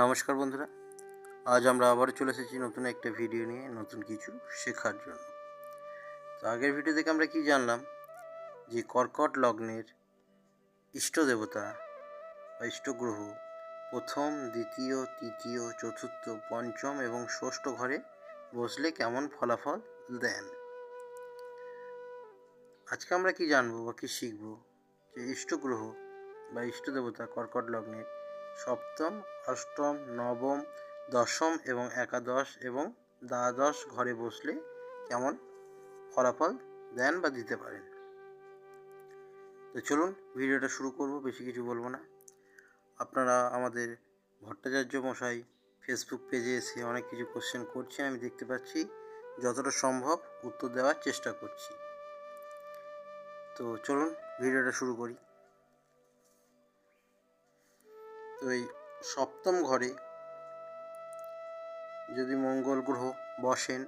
নমস্কার বন্ধুরা, আজ আমরা আবারও চলে এসেছি নতুন একটা ভিডিও নিয়ে, নতুন কিছু শেখার জন্য। তো আগের ভিডিও থেকে আমরা কি জানলাম? যে কর্কট লগ্নের ইষ্ট দেবতা বা ইষ্টগ্রহ প্রথম, দ্বিতীয়, তৃতীয়, চতুর্থ, পঞ্চম এবং ষষ্ঠ ঘরে বসলে কেমন ফলাফল দেন? আজকে আমরা কি জানব বা কি শিখব? যে ইষ্টগ্রহ বা ইষ্ট দেবতা কর্কট লগ্নের সপ্তম অষ্টম নবম, দশম এবং একাদশ এবং দ্বাদশ ঘরে বসলে কেমন ফলাফল দেন বা দিতে পারেন? তো চলুন ভিডিওটা শুরু করব, বেশি কিছু বলব না। আপনারা আমাদের ভট্টাচার্য মশাই ফেসবুক পেজে এসে অনেক কিছু কোশ্চেন করছেন, আমি দেখতে পাচ্ছি যতটা সম্ভব উত্তর দেওয়ার চেষ্টা করছি। তো চলুন ভিডিওটা শুরু করি। তো এই সপ্তম ঘরে যদি মঙ্গল গ্রহ বসেন,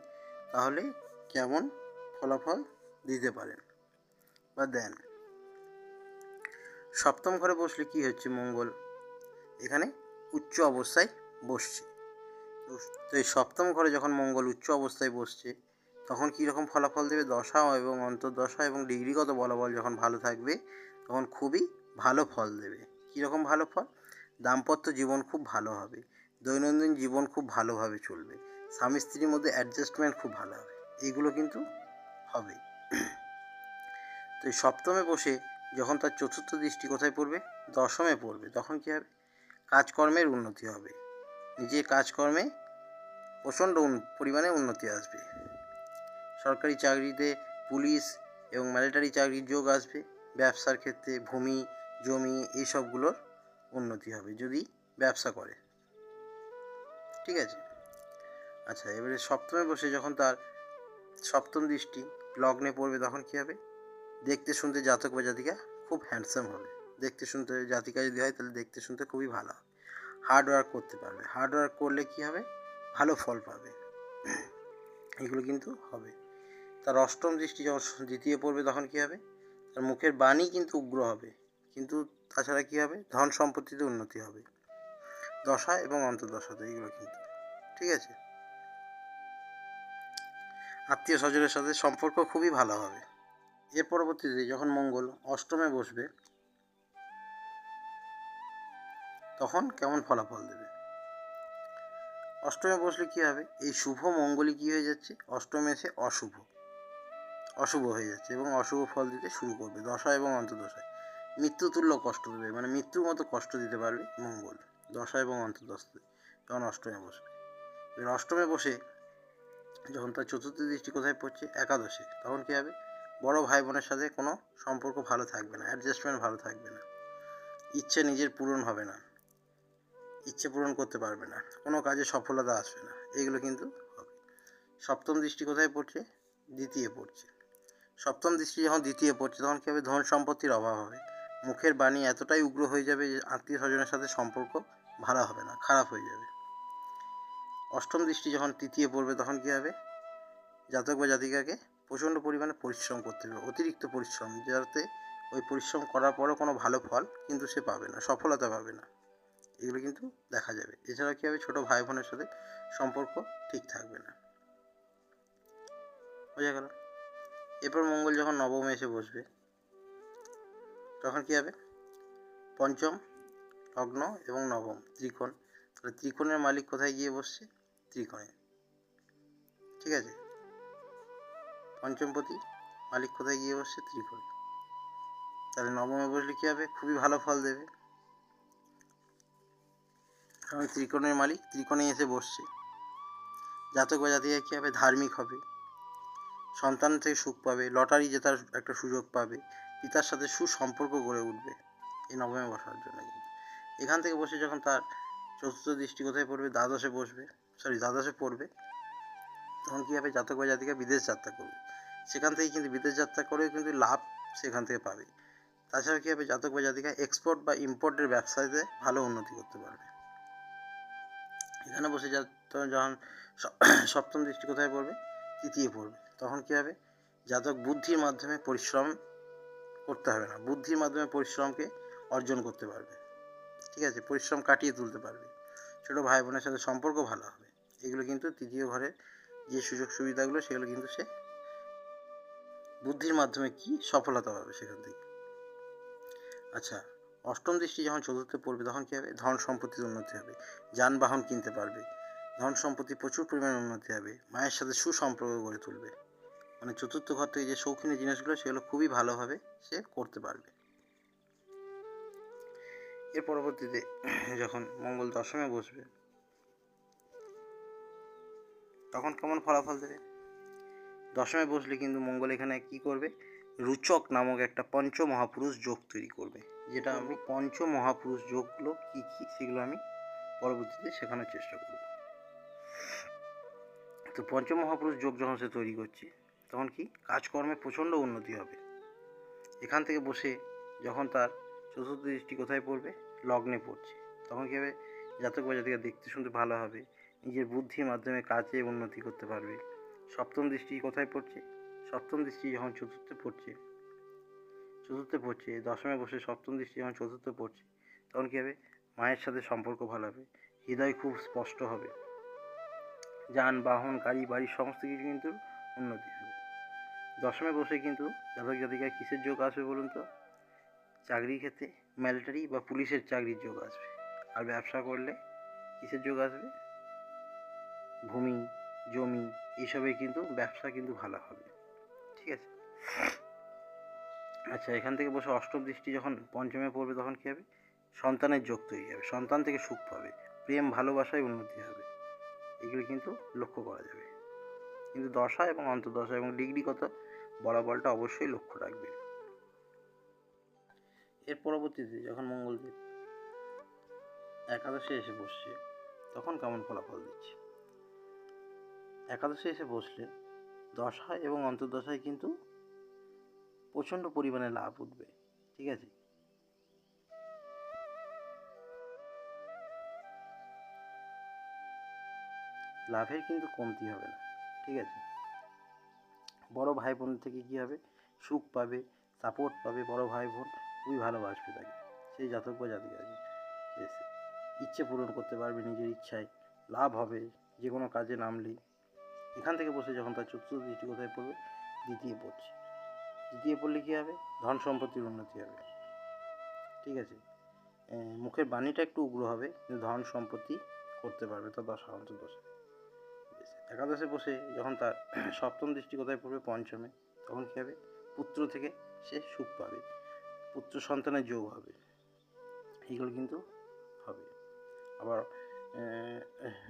তাহলে কেমন ফলাফল দিতে পারেন? বা দেন। সপ্তম ঘরে বসলে কি হচ্ছে মঙ্গল? এখানে উচ্চ অবস্থায় বসছে। তো- এই সপ্তম ঘরে যখন মঙ্গল উচ্চ অবস্থায় বসছে, তখন কী রকম ফলাফল দেবে? দশা এবং অন্তর্দশা এবং ডিগ্রিগত বলাবল যখন ভালো থাকবে, তখন খুবই ভালো ফল দেবে। কীরকম ভালো ফল? দাম্পত্য জীবন খুব ভালো হবে, দৈনন্দিন জীবন খুব ভালোভাবে চলবে, স্বামী স্ত্রীর মধ্যে অ্যাডজাস্টমেন্ট খুব ভালো হবে এইগুলো কিন্তু হবে। তো সপ্তমে বসে যখন তার চতুর্থ দৃষ্টি কোথায় পড়বে? দশমে পড়বে। তখন কী হবে? কাজকর্মের উন্নতি হবে। নিজের কাজকর্মে প্রচণ্ড পরিমাণে উন্নতি আসবে। সরকারি চাকরিতে পুলিশ এবং মিলিটারি চাকরির যোগ আসবে। ব্যবসার ক্ষেত্রে ভূমি, জমি, এইসবগুলোর উন্নতি হবে যদি ব্যবসা করে। ঠিক আছে? আচ্ছা এবারে সপ্তমে বসে যখন তার সপ্তম দৃষ্টি লগ্নে পড়বে তখন কী হবে? দেখতে শুনতে জাতক বা জাতিকা খুব হ্যান্ডসাম হবে। দেখতে শুনতে জাতিকা যদি হয় তাহলে দেখতে শুনতে খুবই ভালো হবে। হার্ড ওয়ার্ক করতে পারবে। হার্ড ওয়ার্ক করলে কী হবে? ভালো ফল পাবে। এগুলো কিন্তু হবে। তার অষ্টম দৃষ্টি যখন দ্বিতীয় পড়বে তখন কী হবে? তার মুখের বাণী কিন্তু উগ্র হবে। কিন্তু তাছাড়া কী হবে? ধন সম্পত্তিতে উন্নতি হবে। দশা এবং অন্তর্দশাতে এগুলো কিন্তু। ঠিক আছে? আত্মীয় স্বজনের সাথে সম্পর্ক খুবই ভালো হবে। এর পরবর্তীতে যখন মঙ্গল অষ্টমে বসবে, তখন কেমন ফলাফল দেবে? অষ্টমে বসলে কী হবে? এই শুভ মঙ্গলই কী হয়ে যাচ্ছে? অষ্টমে এসে অশুভ। অশুভ হয়ে যাচ্ছে এবং অশুভ ফল দিতে শুরু করবে, দশা এবং অন্তর্দশায়। মৃত্যুতুল্য কষ্ট দেবে মানে মৃত্যুর মতো কষ্ট দিতে পারবে মঙ্গল, দশা এবং অন্তর্দশায় যখন অষ্টমে বসবে এবার অষ্টমে বসে যখন তার চতুর্থ দৃষ্টি কোথায় পড়ছে? একাদশে। তখন কী হবে? বড় ভাই বোনের সাথে কোনো সম্পর্ক ভালো থাকবে না অ্যাডজাস্টমেন্ট ভালো থাকবে না। ইচ্ছে নিজের পূরণ হবে না, ইচ্ছে পূরণ করতে পারবে না, কোনো কাজে সফলতা আসবে না, এগুলো কিন্তু হবে। সপ্তম দৃষ্টি কোথায় পড়ছে? দ্বিতীয় পড়ছে। সপ্তম দৃষ্টি যখন দ্বিতীয় পড়ছে, তখন কী হবে? ধন সম্পত্তির অভাব হবে। মুখের বাণী এতটাই উগ্র হয়ে যাবে যে আত্মীয় স্বজনের সাথে সম্পর্ক ভালো হবে না, খারাপ হয়ে যাবে। অষ্টম দৃষ্টি যখন তৃতীয় পড়বে তখন কী হবে? জাতক বা জাতিকাকে প্রচণ্ড পরিমাণে পরিশ্রম করতে হবে, অতিরিক্ত পরিশ্রম, যাতে ওই পরিশ্রম করার পরও কোনো ভালো ফল কিন্তু সে পাবে না, সফলতা পাবে না। এগুলো কিন্তু দেখা যাবে। এছাড়া কী হবে? ছোটো ভাই বোনের সাথে সম্পর্ক ঠিক থাকবে না। বোঝা গেল? এরপর মঙ্গল যখন নবমে এসে বসবে তখন কী হবে? পঞ্চম, লগ্ন এবং নবম। ত্রিকোণ। তাহলে ত্রিকোণের মালিক কোথায় গিয়ে বসছে? ত্রিকোণে। ঠিক আছে? পঞ্চমপতি মালিক কোথায় গিয়ে বসছে? ত্রিকোণে। তাহলে নবমে বসলে কী হবে? খুবই ভালো ফল দেবে। কারণ ত্রিকোণের মালিক ত্রিকোণে এসে বসছে। জাতক বা জাতিকা কী হবে? ধার্মিক হবে। সন্তান থেকে সুখ পাবে। লটারি জেতার একটা সুযোগ পাবে। পিতার সাথে সুসম্পর্ক গড়ে উঠবে এই নবমে বসার জন্য। এখান থেকে বসে যখন তার চতুর্থ দৃষ্টি কোথায় পড়বে? দ্বাদশে বসবে। সরি দ্বাদশে পড়বে। তখন কী হবে? জাতক বা জাতিকা বিদেশ যাত্রা করবে। সেখান থেকে কিন্তু বিদেশ যাত্রা করেও কিন্তু লাভ সেখান থেকে পাবে। তাছাড়া কী হবে? জাতক বা জাতিকা এক্সপোর্ট বা ইম্পোর্টের ব্যবসাতে ভালো উন্নতি করতে পারবে। এখানে বসে যখন সপ্তম দৃষ্টি কোথায় পড়বে? তৃতীয় পড়বে। তখন কী হবে? জাতক বুদ্ধির মাধ্যমে পরিশ্রম করতে হবে না। বুদ্ধির মাধ্যমে পরিশ্রমকে অর্জন করতে পারবে। ঠিক আছে? পরিশ্রম কাটিয়ে তুলতে পারবে। ছোটো ভাই বোনের সাথে সম্পর্ক ভালো হবে। এগুলো কিন্তু তৃতীয় ঘরের যে সুযোগ সুবিধাগুলো, সেগুলো কিন্তু সে বুদ্ধির মাধ্যমে কি সফলতা পাবে সেখান থেকে। আচ্ছা অষ্টম দৃষ্টি যখন চতুর্থে পড়বে, তখন কী হবে? ধন সম্পত্তির উন্নতি হবে। যানবাহন কিনতে পারবে। ধন সম্পত্তি প্রচুর পরিমাণে উন্নতি হবে। মায়ের সাথে সুসম্পর্ক গড়ে তুলবে। মানে চতুর্থ ঘর থেকে যে শৌখিনী জিনিসগুলো, সেগুলো খুবই ভালোভাবে সে করতে পারবে। এর পরবর্তীতে যখন মঙ্গল দশমে বসবে, তখন কেমন ফলাফল দেবে? দশমে বসলে কিন্তু মঙ্গল এখানে কি করবে? রুচক নামক একটা পঞ্চ মহাপুরুষ যোগ তৈরি করবে। যেটা আমি পঞ্চ মহাপুরুষ যোগগুলো কী কী, সেগুলো আমি পরবর্তীতে শেখানোর চেষ্টা করব। তো পঞ্চ মহাপুরুষ যোগ যখন সে তৈরি করছে তখন কি? কাজকর্মে প্রচণ্ড উন্নতি হবে। এখান থেকে বসে যখন তার চতুর্থ দৃষ্টি কোথায় পড়বে? লগ্নে পড়ছে। তখন কী হবে? জাতক বা জাতিকা দেখতে শুনতে ভালো হবে। নিজের বুদ্ধির মাধ্যমে কাজে উন্নতি করতে পারবে। সপ্তম দৃষ্টি কোথায় পড়ছে? সপ্তম দৃষ্টি যখন চতুর্থে পড়ছে চতুর্থে পড়ছে, দশমে বসে সপ্তম দৃষ্টি যখন চতুর্থে পড়ছে, তখন কী হবে? মায়ের সাথে সম্পর্ক ভালো হবে। হৃদয় খুব স্পষ্ট হবে। যানবাহন গাড়ি বাড়ি সমস্ত কিছু কিন্তু উন্নতি হবে। দশমে বসে কিন্তু জাতক জাতিকায় কিসের যোগ আসবে বলুন তো? চাকরির ক্ষেত্রে মিলিটারি বা পুলিশের চাকরির যোগ আসবে। আর ব্যবসা করলে কিসের যোগ আসবে? ভূমি, জমি এইসবে কিন্তু ব্যবসা কিন্তু ভালো হবে। ঠিক আছে? আচ্ছা এখান থেকে বসে অষ্টম দৃষ্টি যখন পঞ্চমে পড়বে তখন কী হবে? সন্তানের যোগ তৈরি হবে। সন্তান থেকে সুখ পাবে। প্রেম, ভালোবাসায় উন্নতি হবে। এগুলো কিন্তু লক্ষ্য করা যাবে। কিন্তু দশা এবং অন্তর্দশা এবং ডিগ্রি কত? বলাবলটা অবশ্যই লক্ষ্য রাখবে। এর পরবর্তীতে যখন মঙ্গলদেব একাদশে এসে বসছে, তখন কেমন ফলাফল দিচ্ছে? একাদশে এসে বসলে দশায় এবং অন্তর্দশায় কিন্তু প্রচণ্ড পরিমাণে লাভ উঠবে, ঠিক আছে? লাভের কিন্তু কমতি হবে না, ঠিক আছে? বড় ভাই বোন থেকে কী হবে? সুখ পাবে সাপোর্ট পাবে বড় ভাই বোন খুবই ভালোবাসবে তাকে। সেই জাতক বা জাতিকা আছে বেশ, ইচ্ছে পূরণ করতে পারবে নিজের ইচ্ছায়। লাভ হবে যে কোনো কাজে নামলেই এখান থেকে বসে যখন তার চতুর্থ দৃষ্টি কোথায় পড়বে? দ্বিতীয় পড়ছে। দ্বিতীয় পড়লে কী হবে? ধন সম্পত্তির উন্নতি হবে। ঠিক আছে? মুখের বাণীটা একটু উগ্র হবে, কিন্তু ধন সম্পত্তি করতে পারবে, তার দশা অন্তর্দশা। একাদশে বসে যখন তার সপ্তম দৃষ্টি কোথায় পড়বে? পঞ্চমে। তখন কী হবে? পুত্র থেকে সে সুখ পাবে। পুত্র সন্তানের যোগ হবে। এইগুলো কিন্তু হবে। আবার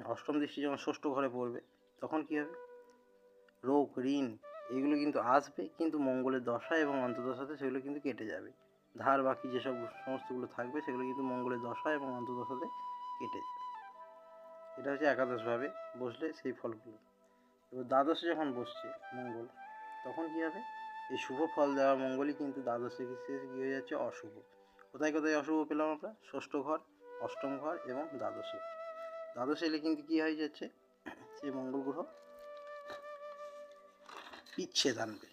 অষ্টম দৃষ্টি যখন ষষ্ঠ ঘরে পড়বে, তখন কী হবে? রোগ, ঋণ, এগুলো কিন্তু আসবে, কিন্তু মঙ্গলের দশা এবং অন্তদশাতে সেগুলো কিন্তু কেটে যাবে। ধার বাকি যেসব সমস্তগুলো থাকবে, সেগুলো কিন্তু মঙ্গলের দশা এবং অন্তদশাতে কেটে যাবে। এটা হচ্ছে একাদশভাবে বসলে সেই ফলগুলো। এবার দ্বাদশে যখন বসছে মঙ্গল, তখন কী হবে? এই শুভ ফল দেওয়া মঙ্গলই কিন্তু দ্বাদশে কী হয়ে যাচ্ছে? অশুভ। কোথায় কোথায় অশুভ পেলাম আমরা? ষষ্ঠ ঘর, অষ্টম ঘর এবং দ্বাদশে। দ্বাদশে এলে কিন্তু কী হয়ে যাচ্ছে? সেই মঙ্গল গ্রহ বিচ্ছেদ আনবে।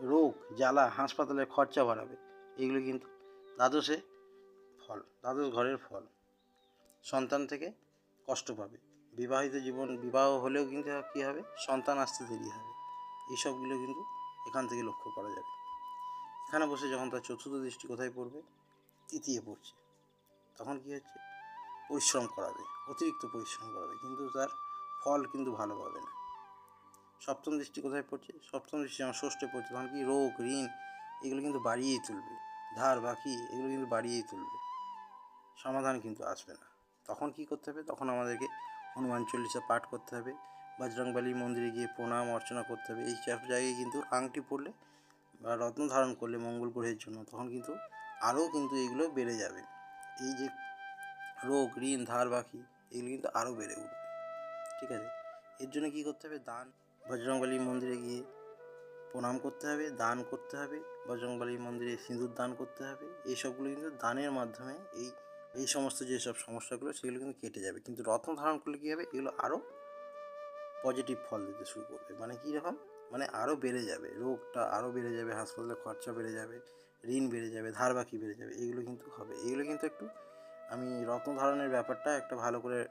রোগ, জ্বালা, হাসপাতালের খরচা বাড়াবে। এগুলো কিন্তু দ্বাদশে ফল, দ্বাদশ ঘরের ফল। সন্তান থেকে কষ্ট পাবে। বিবাহিত জীবন, বিবাহ হলেও কিন্তু কী হবে? সন্তান আসতে দেরি হবে। এইসবগুলো কিন্তু এখান থেকে লক্ষ্য করা যাবে। এখানে বসে যখন তার চতুর্থ দৃষ্টি কোথায় পড়বে? তৃতীয় পড়ছে। তখন কী হচ্ছে? পরিশ্রম করাবে, অতিরিক্ত পরিশ্রম করাবে। কিন্তু তার ফল কিন্তু ভালো পাবে না। সপ্তম দৃষ্টি কোথায় পড়ছে? সপ্তম দৃষ্টি যখন ষষ্ঠে পড়ছে, তখন কি রোগ, ঋণ এগুলো কিন্তু বাড়িয়েই তুলবে। ধার, বাকি এগুলো কিন্তু বাড়িয়েই তুলবে। সমাধান কিন্তু আসবে না। তখন কি করতে হবে? তখন আমাদেরকে হনুমান চল্লিশা পাঠ করতে হবে। বজরংবলী মন্দিরে গিয়ে প্রণাম, অর্চনা করতে হবে। এই সব জায়গায় কিন্তু আংটি পরলে বা রত্ন ধারণ করলে মঙ্গল গ্রহের জন্য তখন কিন্তু আরও কিন্তু এগুলো বেড়ে যাবে। এই যে রোগ, ঋণ, ধার, বাকি এগুলো কিন্তু আরও বেড়ে উঠবে। ঠিক আছে? এর জন্য কী করতে হবে? দান বজরংবলী মন্দিরে গিয়ে প্রণাম করতে হবে, দান করতে হবে। বজরংবলী মন্দিরে সিঁদুর দান করতে হবে। এই সবগুলো কিন্তু দানের মাধ্যমে এই এই সমস্ত যেসব সমস্যাগুলো, সেগুলো কিন্তু কেটে যাবে। কিন্তু রত্ন ধারণ করলে কী হবে? এগুলো আরও পজিটিভ ফল দিতে শুরু করবে। মানে কী রকম? মানে আরও বেড়ে যাবে। রোগটা আরও বেড়ে যাবে, হাসপাতালে খরচা বেড়ে যাবে, ঋণ বেড়ে যাবে ধার বাকি বেড়ে যাবে, এগুলো কিন্তু হবে। এগুলো কিন্তু একটু আমি রত্ন ধারণের ব্যাপারটা একটা ভালো করে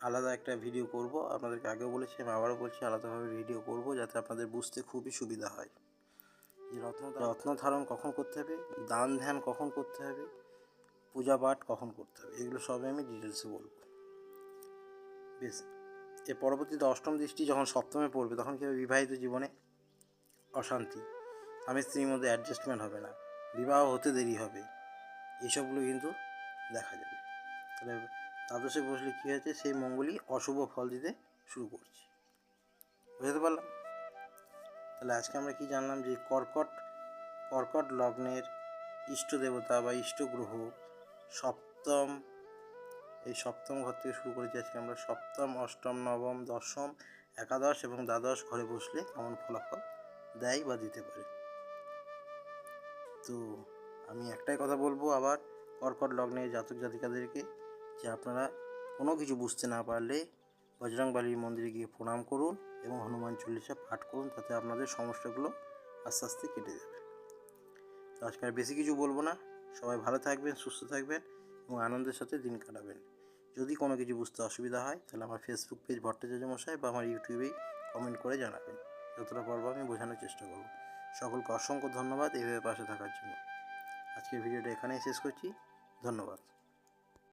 আলাদা একটা ভিডিও করব। আপনাদেরকে আগেও বলেছি, আমি আবারও বলছি, আলাদাভাবে ভিডিও করব, যাতে আপনাদের বুঝতে খুবই সুবিধা হয়। যে রত্ন রত্ন ধারণ কখন করতে হবে? দান ধ্যান কখন করতে হবে? পূজা পাঠ কখন করতে হবে? এগুলো সবই আমি ডিটেলসে বলব। বেশ। এর পরবর্তীতে অষ্টম দৃষ্টি যখন সপ্তমে পড়বে, তখন কী হবে? বিবাহিত জীবনে অশান্তি। স্বামী স্ত্রীর মধ্যে অ্যাডজাস্টমেন্ট হবে না। বিবাহ হতে দেরি হবে। এইসবগুলো কিন্তু দেখা যাবে। তাহলে দ্বাদশে বসলে কী হয়েছে? সেই মঙ্গলই অশুভ ফল দিতে শুরু করছে। বুঝতে পারলাম? তাহলে আজকে আমরা কি জানলাম? যে কর্কট কর্কট লগ্নের ইষ্ট দেবতা বা ইষ্ট গ্রহ সপ্তম, এই সপ্তম ঘর থেকে শুরু করেছি আজকে আমরা। সপ্তম, অষ্টম, নবম, দশম, একাদশ এবং দ্বাদশ ঘরে বসলে কেমন ফলাফল দেয় বা দিতে পারে। তো আমি একটাই কথা বলব আবার, কর্কট লগ্নে জাতক জাতিকাদেরকে, যে আপনারা কোনো কিছু বুঝতে না পারলে বজরংবালির মন্দিরে গিয়ে প্রণাম করুন এবং হনুমান চল্লিশা পাঠ করুন, তাতে আপনাদের সমস্যাগুলো আস্তে আস্তে কেটে যাবে। তো আজকে আর বেশি কিছু বলব না। সবাই ভালো থাকবেন, সুস্থ থাকবেন এবং আনন্দের সাথে দিন কাটাবেন। যদি কোনো কিছু বুঝতে অসুবিধা হয়, তাহলে আমার ফেসবুক পেজ ভট্টাচার্য মশাই বা আমার ইউটিউবেই কমেন্ট করে জানাবেন। যতটা পারব আমি বোঝানোর চেষ্টা করব। সকলকে অসংখ্য ধন্যবাদ এইভাবে পাশে থাকার জন্য। আজকের ভিডিওটা এখানেই শেষ করছি। ধন্যবাদ।